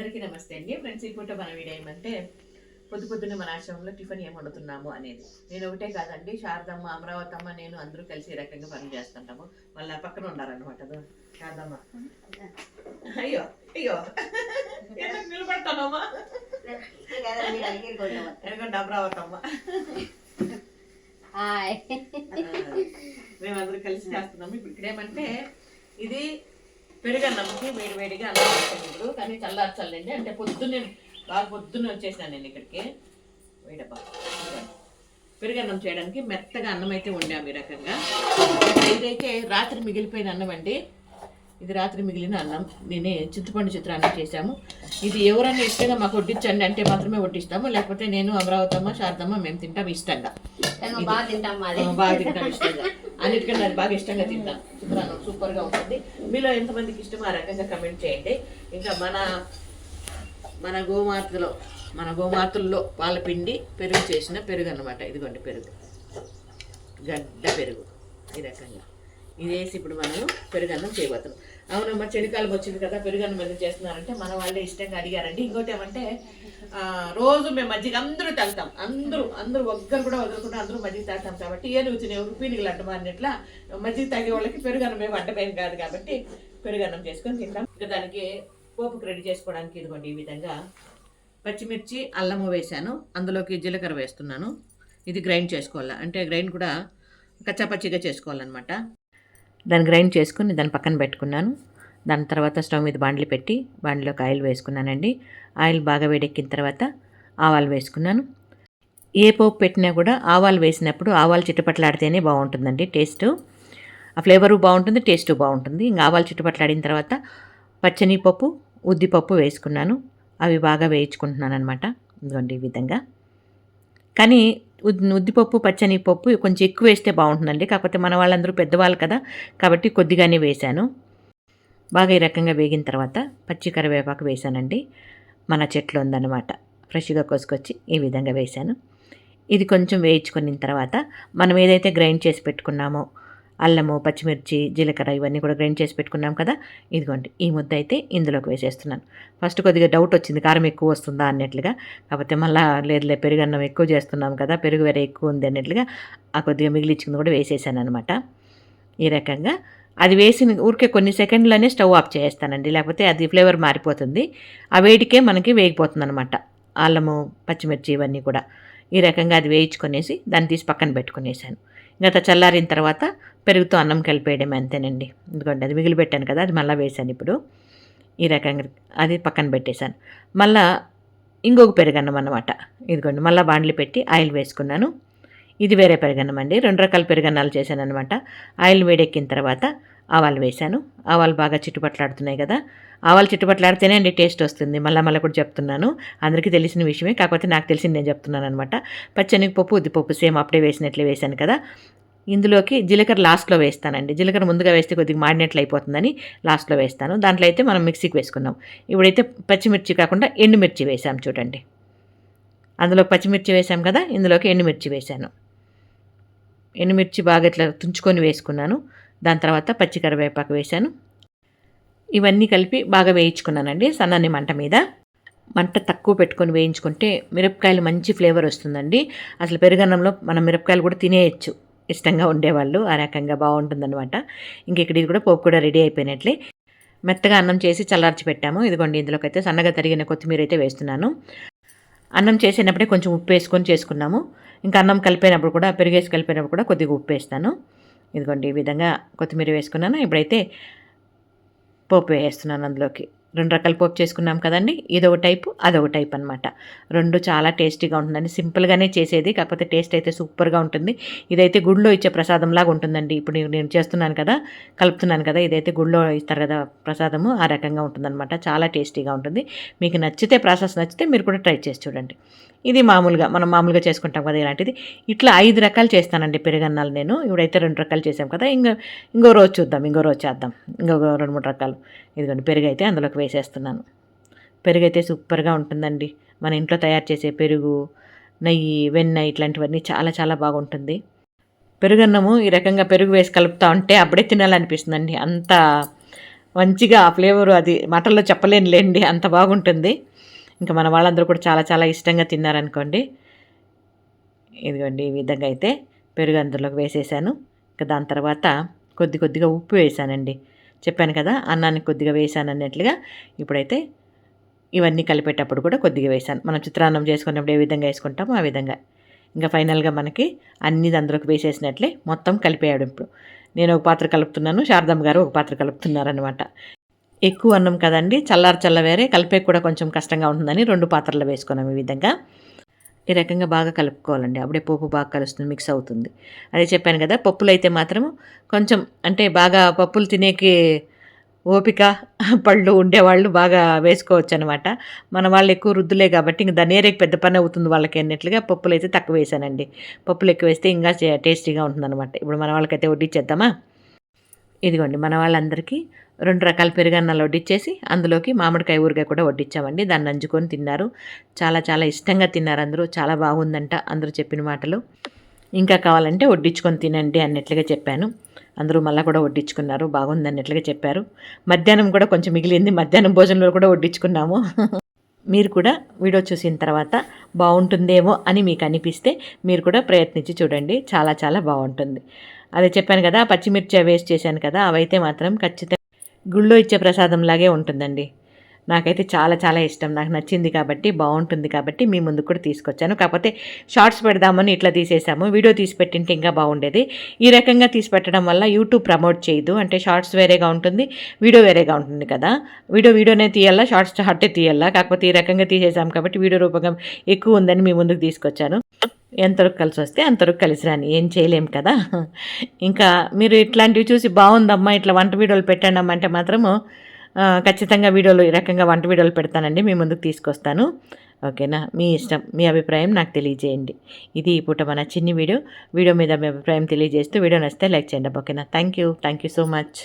అందరికీ నమస్తే అండి. ఫ్రెండ్స్ ఈ పూట మన వీడియో ఏమంటే పొద్దు పొద్దున్న మన ఆశ్రమంలో టిఫిన్ ఏం వండుతున్నాము అనేది. నేను ఒకటే కాదండి శారదమ్మ అమరావతమ్మ నేను అందరూ కలిసి రకంగా పనులు చేస్తుంటాము. మళ్ళీ పక్కన అదో. శారదమ్మ. అయ్యో అయ్యో. ఎందుకు నిలబడతానమ్మా? ఎందుకంటే అమరావతమ్మ. మేమందరూ కలిసి చేస్తున్నాము. ఇప్పుడు ఇక్కడ ఏమంటే ఇది పెరుగన్నంకి వేడి వేడిగా అన్నం వేసాను ఇప్పుడు. కానీ చల్లార్చాలండి అంటే పొద్దున్నే బాగా పొద్దున్నే వచ్చేసాను నేను ఇక్కడికి. వేడబ్బా పెరుగన్నం చేయడానికి మెత్తగా అన్నం అయితే వండాము ఈ రకంగా. ఇదైతే రాత్రి మిగిలిపోయిన అన్నం అండి. ఇది రాత్రి మిగిలిన అన్నం. నేనే చింతపండు చిత్రాన్నం చేశాము. ఇది ఎవరైనా ఇష్టంగా మాకు వడ్డించండి అంటే మాత్రమే వడ్డిస్తాము. లేకపోతే నేను అమరావతమ్మ శారదమ్మ మేము తింటాం ఇష్టంగా. బాగా తింటాం ఇష్టంగా. అన్నిటికన్నా అది బాగా ఇష్టంగా తింటాం. చిత్రాన్నం సూపర్గా ఉంటుంది. మీలో ఎంతమందికి ఇష్టమో ఆ రకంగా కమెంట్ చేయండి. ఇంకా మన మన గోమాతలో మన గోమాతల్లో పాల పిండి పెరుగు చేసిన పెరుగు అన్నమాట ఇదిగోండి పెరుగు. గడ్డ పెరుగు. ఈ రకంగా. ఇది వేసి ఇప్పుడు మనం పెరుగన్నం చేయబోతున్నాం అవునమ్మా చలికాలం వచ్చింది కదా పెరుగన్నం ఎందుకు చేస్తున్నారంటే మన వాళ్ళే ఇష్టంగా అడిగారండి. ఇంకోటి ఏమంటే రోజు మేము మజ్జిగ అందరూ తాగుతాం అందరూ అందరూ ఒక్కరు కూడా వదలకుండా అందరూ మజ్జిగ తాగుతాం కాబట్టి ఏ నువ్వు ఎవరు అంటమా అన్నట్లా మజ్జిగ తాగే వాళ్ళకి పెరుగన్నం మేము అడ్డమేం కాదు కాబట్టి పెరుగన్నం చేసుకొని తింటాం. ఇక దానికి పోపుకి రెడీ చేసుకోవడానికి ఇదిగోండి ఈ విధంగా పచ్చిమిర్చి అల్లము వేశాను. అందులోకి జీలకర్ర వేస్తున్నాను. ఇది గ్రైండ్ చేసుకోవాలి? అంటే గ్రైండ్ కూడా కచ్చాపచ్చిగా చేసుకోవాలన్నమాట. దాన్ని గ్రైండ్ చేసుకుని దాన్ని పక్కన పెట్టుకున్నాను. దాని తర్వాత స్టవ్ మీద బాండ్లు పెట్టి బాండ్లోకి ఆయిల్ వేసుకున్నానండి. ఆయిల్ బాగా వేడెక్కిన తర్వాత ఆవాలు వేసుకున్నాను. ఏ పోపు పెట్టినా కూడా ఆవాలు వేసినప్పుడు ఆవాలు చిట్టుపట్లాడితేనే బాగుంటుందండి టేస్ట్. ఆ ఫ్లేవరు బాగుంటుంది టేస్ట్ బాగుంటుంది. ఇంకా ఆవాలు చిట్టుపట్లాడిన తర్వాత పచ్చని పప్పు ఉద్దిపప్పు వేసుకున్నాను. అవి బాగా వేయించుకుంటున్నాను అనమాట ఇదిగోండి ఈ విధంగా. కానీ ఉద్దిపప్పు పచ్చని పప్పు కొంచెం ఎక్కువ వేస్తే బాగుంటుందండి. కాకపోతే మన వాళ్ళందరూ పెద్దవాళ్ళు కదా కాబట్టి కొద్దిగానే వేశాను. బాగా ఈ రకంగా వేగిన తర్వాత పచ్చి కరివేపాకు వేశానండి. మన చెట్లు ఉందన్నమాట. ఫ్రెష్గా కోసుకొచ్చి ఈ విధంగా వేశాను. ఇది కొంచెం వేయించుకున్న తర్వాత మనం ఏదైతే గ్రైండ్ చేసి పెట్టుకున్నామో అల్లము పచ్చిమిర్చి జీలకర్ర ఇవన్నీ కూడా గ్రైండ్ చేసి పెట్టుకున్నాం కదా. ఇదిగోండి ఈ ముద్ద అయితే ఇందులోకి వేసేస్తున్నాను. ఫస్ట్ కొద్దిగా డౌట్ వచ్చింది కారం ఎక్కువ వస్తుందా అన్నట్లుగా. కాకపోతే మళ్ళీ లేదులే పెరుగు అన్నం ఎక్కువ చేస్తున్నాం కదా పెరుగు వేరే ఎక్కువ ఉంది అన్నట్లుగా. ఆ కొద్దిగా మిగిలిచ్చింది కూడా వేసేసాను అనమాట ఈ రకంగా అది వేసిన ఊరికే కొన్ని సెకండ్లోనే స్టవ్ ఆఫ్ చేస్తానండి. లేకపోతే అది ఫ్లేవర్ మారిపోతుంది. ఆ వేడికే మనకి వేగిపోతుంది అనమాట అల్లము పచ్చిమిర్చి ఇవన్నీ కూడా. ఈ రకంగా అది వేయించుకొనేసి దాన్ని తీసి పక్కన పెట్టుకునేసాను. గత చల్లారిన తర్వాత పెరుగుతో అన్నం కలిపేయడం అంతేనండి. ఎందుకంటే అది మిగిలి పెట్టాను కదా అది మళ్ళీ వేసాను ఇప్పుడు. ఈ రకంగా అది పక్కన పెట్టేశాను. మళ్ళా ఇంకొక పెరుగన్నం అన్నమాట. ఇదిగోండి మళ్ళీ బాండ్లు పెట్టి ఆయిల్ వేసుకున్నాను. ఇది వేరే పెరుగన్నం అండి. రెండు రకాల పెరుగన్నాలు చేశాను అనమాట ఆయిల్ వేడెక్కిన తర్వాత ఆవాలు వేశాను. ఆవాలు బాగా చిట్టుపట్లాడుతున్నాయి కదా. ఆవాలు చిట్టుపట్లాడితేనే అండి టేస్ట్ వస్తుంది. మళ్ళీ మళ్ళీ కూడా చెప్తున్నాను. అందరికీ తెలిసిన విషయమే. కాకపోతే నాకు తెలిసింది నేను చెప్తున్నాను అనమాట పచ్చనిపప్పు ఉద్దిపప్పు సేమ్ అప్పుడే వేసినట్లే వేశాను కదా. ఇందులోకి జీలకర్ర లాస్ట్లో వేస్తానండి. జీలకర్ర ముందుగా వేస్తే కొద్దిగా మాడినట్లు అయిపోతుందని లాస్ట్లో వేస్తాను. దాంట్లో అయితే మనం మిక్సీకి వేసుకున్నాం. ఇప్పుడైతే పచ్చిమిర్చి కాకుండా ఎండుమిర్చి వేసాం చూడండి. అందులో పచ్చిమిర్చి వేసాం కదా. ఇందులోకి ఎండుమిర్చి వేశాను. ఎండుమిర్చి బాగా ఇట్లా తుంచుకొని వేసుకున్నాను. దాని తర్వాత పచ్చి కరివేపాకు వేశాను. ఇవన్నీ కలిపి బాగా వేయించుకున్నానండి సన్నని మంట మీద. మంట తక్కువ పెట్టుకొని వేయించుకుంటే మిరపకాయలు మంచి ఫ్లేవర్ వస్తుందండి. అసలు పెరుగన్నంలో మనం మిరపకాయలు కూడా తినేయచ్చు. ఇష్టంగా ఉండేవాళ్ళు ఆ రకంగా బాగుంటుందన్నమాట. ఇంక ఇక్కడ ఇది కూడా పోపు కూడా రెడీ అయిపోయినట్లే. మెత్తగా అన్నం చేసి చల్లార్చి పెట్టాము. ఇదిగోండి ఇందులోకి అయితే సన్నగా తరిగిన కొత్తిమీర అయితే వేస్తున్నాను. అన్నం చేసేటప్పుడే కొంచెం ఉప్పు వేసుకొని చేసుకున్నాము. ఇంకా అన్నం కలిపినప్పుడు కూడా పెరిగేసి కలిపేటప్పుడు కూడా కొద్దిగా ఉప్పు వేస్తాను. ఇదిగోండి ఈ విధంగా కొత్తిమీర వేసుకున్నాను. ఇప్పుడైతే పోపు వేస్తున్నాను అందులోకి. రెండు రకాల పోపు చేసుకున్నాం కదండి ఇదొక టైపు అదొక టైప్ అనమాట రెండు చాలా టేస్టీగా ఉంటుందండి సింపుల్గానే చేసేది కాకపోతే టేస్ట్ అయితే సూపర్గా ఉంటుంది. ఇదైతే గుడిలో ఇచ్చే ప్రసాదంలాగా ఉంటుందండి. ఇప్పుడు నేను- నేను చేస్తున్నాను కదా కలుపుతున్నాను కదా ఇదైతే గుడిలో ఇస్తారు కదా ప్రసాదము ఆ రకంగా ఉంటుందన్నమాట. చాలా టేస్టీగా ఉంటుంది. మీకు నచ్చితే ప్రాసెస్ నచ్చితే మీరు కూడా ట్రై చేసి చూడండి. ఇది మామూలుగా మనం మామూలుగా చేసుకుంటాం కదా ఇలాంటిది. ఇట్లా ఐదు రకాలు చేస్తానండి పెరుగన్నాలు నేను. ఇప్పుడైతే రెండు రకాలు చేసాం కదా ఇంకో ఇంకో రోజు చూద్దాం ఇంకో రోజు చేద్దాం. ఇంకో రెండు మూడు రకాలు. ఇదిగోండి పెరుగు అయితే అందులోకి వేసేస్తున్నాను. పెరుగు అయితే సూపర్గా ఉంటుందండి. మన ఇంట్లో తయారు చేసే పెరుగు నెయ్యి వెన్న ఇట్లాంటివన్నీ చాలా చాలా బాగుంటుంది. పెరుగన్నము ఈ రకంగా పెరుగు వేసి కలుపుతా ఉంటే అప్పుడే తినాలనిపిస్తుందండి. అంత మంచిగా ఆ ఫ్లేవర్ అది మాటల్లో చెప్పలేనులేండి అంత బాగుంటుంది. ఇంకా మన వాళ్ళందరూ కూడా చాలా చాలా ఇష్టంగా తిన్నారనుకోండి. ఇదిగోండి ఈ విధంగా అయితే పెరుగు అందులోకి వేసేసాను. ఇంకా దాని తర్వాత కొద్ది కొద్దిగా ఉప్పు వేసానండి. చెప్పాను కదా అన్నానికి కొద్దిగా వేసాను అన్నట్లుగా ఇప్పుడైతే ఇవన్నీ కలిపేటప్పుడు కూడా కొద్దిగా వేసాను. మనం చిత్రాన్నం చేసుకున్నప్పుడు ఏ విధంగా వేసుకుంటామో ఆ విధంగా. ఇంకా ఫైనల్గా మనకి అన్ని అందులోకి వేసేసినట్లే మొత్తం కలిపేయడం ఇప్పుడు. నేను ఒక పాత్ర కలుపుతున్నాను శారదమ్మ గారు ఒక పాత్ర కలుపుతున్నారనమాట ఎక్కువ అన్నం కదండి చల్లారి చల్లవేరే కలిపే కూడా కొంచెం కష్టంగా ఉంటుందని రెండు పాత్రలు వేసుకున్నాం ఈ విధంగా. ఈ రకంగా బాగా కలుపుకోవాలండి అప్పుడే పోపు బాగా కలుస్తుంది మిక్స్ అవుతుంది. అదే చెప్పాను కదా పప్పులు అయితే మాత్రం కొంచెం అంటే బాగా పప్పులు తినేకి ఓపిక పళ్ళు ఉండేవాళ్ళు బాగా వేసుకోవచ్చు అనమాట మన వాళ్ళు ఎక్కువ రుద్దులే కాబట్టి ఇంకా దాని పెద్ద పని అవుతుంది వాళ్ళకి అన్నట్లుగా పప్పులు అయితే తక్కువ వేసానండి. పప్పులు ఎక్కువ వేస్తే ఇంకా టేస్టీగా ఉంటుందన్నమాట. ఇప్పుడు మన వాళ్ళకైతే వడ్డించేద్దామా ఇదిగోండి మన వాళ్ళందరికీ రెండు రకాల పెరుగన్నాలు వడ్డించేసి అందులోకి మామిడికాయ ఊరికాయ కూడా వడ్డించామండి దాన్ని నంచుకొని తిన్నారు. చాలా చాలా ఇష్టంగా తిన్నారు అందరూ. చాలా బాగుందంట అందరూ చెప్పిన మాటలు. ఇంకా కావాలంటే వడ్డించుకొని తినండి అన్నట్లుగా చెప్పాను. అందరూ మళ్ళీ కూడా వడ్డించుకున్నారు బాగుంది అన్నట్లుగా చెప్పారు. మధ్యాహ్నం కూడా కొంచెం మిగిలింది. మధ్యాహ్నం భోజనంలో కూడా వడ్డించుకున్నాము మీరు కూడా వీడియో చూసిన తర్వాత బాగుంటుందేమో అని మీకు అనిపిస్తే మీరు కూడా ప్రయత్నించి చూడండి. చాలా చాలా బాగుంటుంది. అదే చెప్పాను కదా పచ్చిమిర్చి వేస్ట్ చేశాను కదా అవైతే మాత్రం ఖచ్చితంగా గుళ్ళో ఇచ్చే ప్రసాదం లాగే ఉంటుందండి. నాకైతే చాలా చాలా ఇష్టం. నాకు నచ్చింది కాబట్టి బాగుంటుంది కాబట్టి మీ ముందు కూడా తీసుకొచ్చాను. కాకపోతే షార్ట్స్ పెడదామని ఇట్లా తీసేసాము. వీడియో తీసి పెట్టింటే ఇంకా బాగుండేది. ఈ రకంగా తీసి పెట్టడం వల్ల యూట్యూబ్ ప్రమోట్ చేయదు. అంటే షార్ట్స్ వేరేగా ఉంటుంది వీడియో వేరేగా ఉంటుంది కదా. వీడియో వీడియోనే తీయాలా షార్ట్స్ షార్టే తీయాలా? కాకపోతే ఈ రకంగా తీసేసాం కాబట్టి వీడియో రూపకం ఎక్కువ ఉందని మీ ముందుకు తీసుకొచ్చాను. ఎంతవరకు కలిసి వస్తే అంతవరకు కలిసి రాని. ఏం చేయలేం కదా. ఇంకా మీరు ఇట్లాంటివి చూసి బాగుందమ్మా ఇట్లా వంట వీడియోలు పెట్టండి అంటే మాత్రము ఖచ్చితంగా వీడియోలు ఈ రకంగా వంట వీడియోలు పెడతానండి మీ ముందుకు తీసుకొస్తాను. ఓకేనా? మీ ఇష్టం మీ అభిప్రాయం నాకు తెలియజేయండి. ఇది ఈ పూట మన చిన్ని వీడియో. వీడియో మీద మీ అభిప్రాయం తెలియజేస్తూ వీడియో నచ్చితే లైక్ చేయండి ఓకేనా? Thank you. Thank you so much.